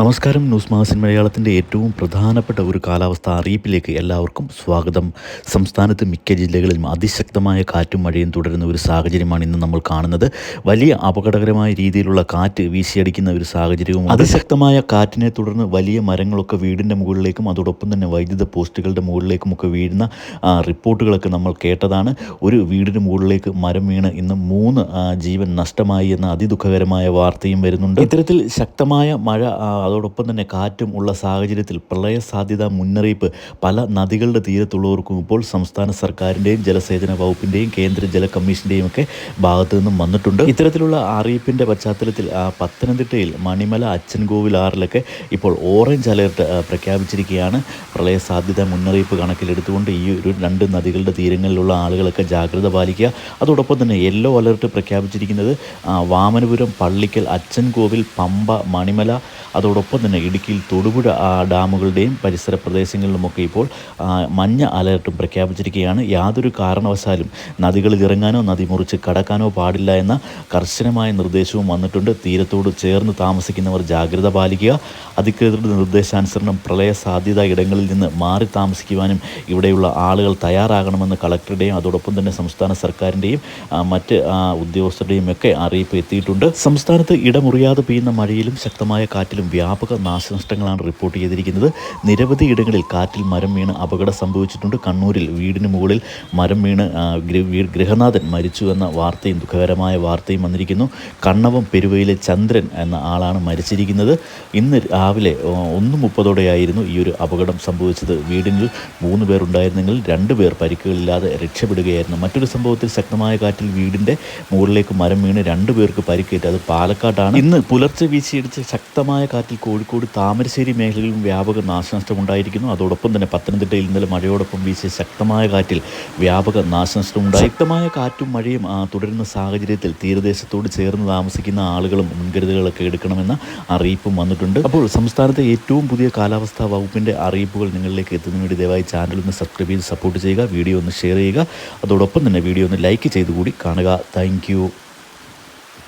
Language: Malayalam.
നമസ്കാരം. ന്യൂസ് മാസിൻ മലയാളത്തിന്റെ ഏറ്റവും പ്രധാനപ്പെട്ട ഒരു കാലാവസ്ഥ അറിയിപ്പിലേക്ക് എല്ലാവർക്കും സ്വാഗതം. സംസ്ഥാനത്ത് മിക്ക ജില്ലകളിലും അതിശക്തമായ കാറ്റും മഴയും തുടരുന്ന ഒരു സാഹചര്യമാണ് ഇന്ന് നമ്മൾ കാണുന്നത്. വലിയ അപകടകരമായ രീതിയിലുള്ള കാറ്റ് വീശിയടിക്കുന്ന ഒരു സാഹചര്യവും അതിശക്തമായ കാറ്റിനെ തുടർന്ന് വലിയ മരങ്ങളൊക്കെ വീടിന്റെ മുകളിലേക്കും അതോടൊപ്പം തന്നെ വൈദ്യുത പോസ്റ്റുകളുടെ മുകളിലേക്കുമൊക്കെ വീഴുന്ന റിപ്പോർട്ടുകളൊക്കെ നമ്മൾ കേട്ടതാണ്. ഒരു വീടിന് മുകളിലേക്ക് മരം വീണ് ഇന്ന് മൂന്ന് ജീവൻ നഷ്ടമായി എന്ന അതിദുഃഖകരമായ വാർത്തയും വരുന്നുണ്ട്. ഇത്തരത്തിൽ ശക്തമായ മഴ അതോടൊപ്പം തന്നെ കാറ്റും ഉള്ള സാഹചര്യത്തിൽ പ്രളയ സാധ്യത മുന്നറിയിപ്പ് പല നദികളുടെ തീരത്തുള്ളവർക്കും ഇപ്പോൾ സംസ്ഥാന സർക്കാരിന്റെയും ജലസേചന വകുപ്പിന്റെയും കേന്ദ്ര ജല കമ്മീഷന്റെയും ഒക്കെ ഭാഗത്തു നിന്നും വന്നിട്ടുണ്ട്. ഇത്തരത്തിലുള്ള അറിയിപ്പിന്റെ പശ്ചാത്തലത്തിൽ പത്തനംതിട്ടയിൽ മണിമല അച്ചൻകോവിൽ ആറിലൊക്കെ ഇപ്പോൾ ഓറഞ്ച് അലേർട്ട് പ്രഖ്യാപിച്ചിരിക്കുകയാണ്. പ്രളയ സാധ്യത മുന്നറിയിപ്പ് കണക്കിലെടുത്തുകൊണ്ട് ഈ ഒരു രണ്ട് നദികളുടെ തീരങ്ങളിലുള്ള ആളുകളൊക്കെ ജാഗ്രത പാലിക്കുക. അതോടൊപ്പം തന്നെ യെല്ലോ അലേർട്ട് പ്രഖ്യാപിച്ചിരിക്കുന്നത് വാമനപുരം പള്ളിക്കൽ അച്ചൻകോവിൽ പമ്പ മണിമല അതോടൊപ്പം തന്നെ ഇടുക്കിയിൽ തൊടുപുഴ ഡാമുകളുടെയും പരിസര പ്രദേശങ്ങളിലുമൊക്കെ ഇപ്പോൾ മഞ്ഞ അലർട്ടും പ്രഖ്യാപിച്ചിരിക്കുകയാണ്. യാതൊരു കാരണവശാലും നദികളിൽ ഇറങ്ങാനോ നദി മുറിച്ച് കടക്കാനോ പാടില്ല എന്ന കർശനമായ നിർദ്ദേശവും വന്നിട്ടുണ്ട്. തീരത്തോട് ചേർന്ന് താമസിക്കുന്നവർ ജാഗ്രത പാലിക്കുക. അധികൃതരുടെ നിർദ്ദേശാനുസരണം പ്രളയ സാധ്യത ഇടങ്ങളിൽ നിന്ന് മാറി താമസിക്കുവാനും ഇവിടെയുള്ള ആളുകൾ തയ്യാറാകണമെന്ന് കളക്ടറുടെയും അതോടൊപ്പം തന്നെ സംസ്ഥാന സർക്കാരിന്റെയും മറ്റ് ഉദ്യോഗസ്ഥരുടെയും ഒക്കെ അറിയിപ്പ് എത്തിയിട്ടുണ്ട്. സംസ്ഥാനത്ത് ഇടമുറിയാതെ പെയ്യുന്ന മഴയിലും ശക്തമായ കാറ്റിലും വ്യാപക നാശനഷ്ടങ്ങളാണ് റിപ്പോർട്ട് ചെയ്തിരിക്കുന്നത്. നിരവധി ഇടങ്ങളിൽ കാറ്റിൽ മരം വീണ് അപകടം സംഭവിച്ചിട്ടുണ്ട്. കണ്ണൂരിൽ വീടിന് മുകളിൽ മരം വീണ് ഗൃഹനാഥൻ മരിച്ചു എന്ന വാർത്തയും ദുഃഖകരമായ വാർത്തയും വന്നിരിക്കുന്നു. കണ്ണവം പെരുവയിലെ ചന്ദ്രൻ എന്ന ആളാണ് മരിച്ചിരിക്കുന്നത്. ഇന്ന് രാവിലെ ഒന്ന് മുപ്പതോടെയായിരുന്നു ഈ ഒരു അപകടം സംഭവിച്ചത്. വീടിനിൽ മൂന്ന് പേർ ഉണ്ടായിരുന്നെങ്കിൽ രണ്ട് പേർ പരിക്കുകളില്ലാതെ രക്ഷപ്പെടുകയായിരുന്നു. മറ്റൊരു സംഭവത്തിൽ ശക്തമായ കാറ്റിൽ വീടിന്റെ മുകളിലേക്ക് മരം വീണ് രണ്ട് പേർക്ക് പരിക്കേറ്റ് അത് പാലക്കാട്ടാണ്. ഇന്ന് പുലർച്ചെ വീശിയടിച്ച് ശക്തമായ കാറ്റിൽ കോഴിക്കോട് താമരശ്ശേരി മേഖലയിലും വ്യാപക നാശനഷ്ടമുണ്ടായിരിക്കുന്നു. അതോടൊപ്പം തന്നെ പത്തനംതിട്ടയിൽ ഇന്നലെ മഴയോടൊപ്പം വീശിയ ശക്തമായ കാറ്റിൽ വ്യാപക നാശനഷ്ടമുണ്ടായി. ശക്തമായ കാറ്റും മഴയും തുടരുന്ന സാഹചര്യത്തിൽ തീരദേശത്തോട് ചേർന്ന് താമസിക്കുന്ന ആളുകളും മുൻകരുതലുകളൊക്കെ എടുക്കണമെന്ന അറിയിപ്പും വന്നിട്ടുണ്ട്. അപ്പോൾ സംസ്ഥാനത്തെ ഏറ്റവും പുതിയ കാലാവസ്ഥാ വകുപ്പിന്റെ അറിയിപ്പുകൾ നിങ്ങളിലേക്ക് എത്തുന്നതിന് വേണ്ടി ദയവായി ചാനൽ ഒന്ന് സബ്സ്ക്രൈബ് ചെയ്ത് സപ്പോർട്ട് ചെയ്യുക വീഡിയോ ഒന്ന് ഷെയർ ചെയ്യുക. അതോടൊപ്പം തന്നെ വീഡിയോ ഒന്ന് ലൈക്ക് ചെയ്തുകൂടി കാണുക. താങ്ക്